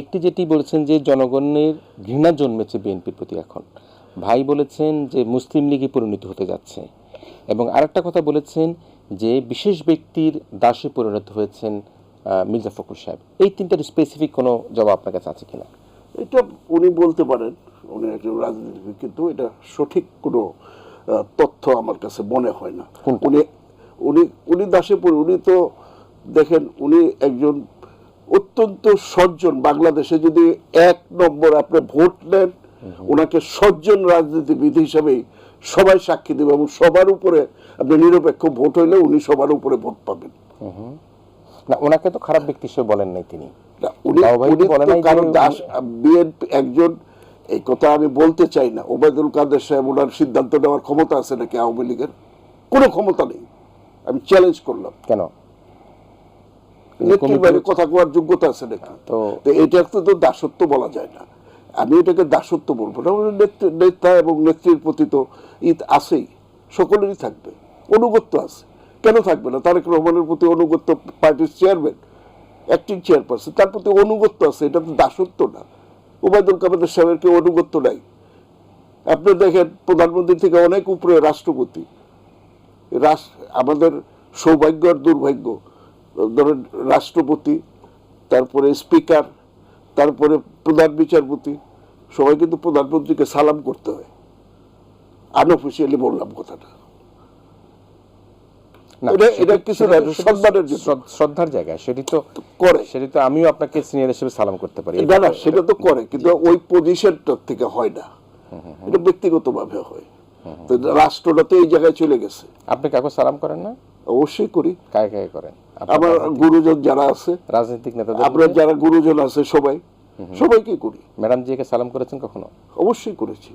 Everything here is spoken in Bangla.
একটি যেটি বলেছেন যে জনগণের ঘৃণা জন্মেছে বিএনপির প্রতি এখন। ভাই বলেছেন যে মুসলিম লীগে পরিণত হতে যাচ্ছে। এবং আরেকটা কথা বলেছেন যে বিশেষ ব্যক্তির দাসে পরিণত হয়েছেন মির্জা ফখরুল সাহেব। এই তিনটার স্পেসিফিক কোনো জবাব আপনার কাছে আছে কিনা? এটা উনি বলতে পারেন উনি একজন রাজনীতিবিদ কিন্তু এটা সঠিক কোনো তথ্য আমার কাছে মনে হয় না। উনি উনি উনি দাসে উনি তো দেখেন উনি একজন অত্যন্ত সজ্জন। বাংলাদেশে যদি এক নম্বর আপনি ভোট নেন ওনাকে সজ্জন রাজনীতিবিদ হিসাবেই সবাই সাক্ষী দেবে এবং সবার উপরে আপনি নিরপেক্ষ ভোট হইলে উনি সবার উপরে ভোট পাবেন। না ওনাকে তো খারাপ ব্যক্তি হিসেবে বলেন নাই তিনি। একজন এই কথা আমি বলতে চাই না। ওবায়দুল কাদের সাহেব ওনার সিদ্ধান্ত নেওয়ার ক্ষমতা আছে নাকি আওয়ামী লীগের? কোনো ক্ষমতা নেই। আমি চ্যালেঞ্জ করলাম। কেন? বাইরে কথা কোয়ার যোগ্যতা আছে নাকি? তো- তো এটা তো দাসত্ব বলা যায় না। আমি এটাকে দাসত্ব বলব না নেতা এবং নেত্রীর প্রতি তো ঈদ আছেই সকলেরই থাকবে অনুগত্য আছে। কেন থাকবে না? তারেক রহমানের প্রতি অনুগত্য পার্টির চেয়ারম্যান অ্যাক্টিং চেয়ারপারসন তার প্রতি অনুগত্য আছে এটা তো দাসত্ব না। ওবায়দুল কাদের সাহেবের কেউ অনুগত্য নাই। আপনি দেখেন প্রধানমন্ত্রী থেকে অনেক উপরে রাষ্ট্রপতি। রাস- আমাদের সৌভাগ্য আর দুর্ভাগ্য ধরেন রাষ্ট্রপতি তারপরে স্পিকার তারপরে প্রধান বিচারপতি সবাই কিন্তু প্রধানমন্ত্রীকে সালাম করতে হয়। আনঅফিসিয়ালি বললাম কথাটা। না, এটা- সেটি- এটা কিছু সেটি না, তো- সেটি সম্মানের জন্য। শ্রদ্ধ- শ্রদ্ধার জায়গায় সেটি তো করে। সেটি তো আমিও আপনাকে সিনিয়র হিসেবে সালাম করতে পারি। না না সেটা তো করে কিন্তু ওই পজিশনটা থেকে হয় না। এটা ব্যক্তিগত ভাবে হয় তো রাষ্ট্রটা তো এই জায়গায় চলে গেছে। আপনি কাউকে সালাম করেন না? অবশ্যই করি কায় কায় করেন। আমার গুরুজন যারা আছে রাজনৈতিক নেতা আপনার যারা গুরুজন আছে সবাই সবাইকে করি। ম্যাডাম জিকে সালাম করেছেন কখনো? অবশ্যই করেছি।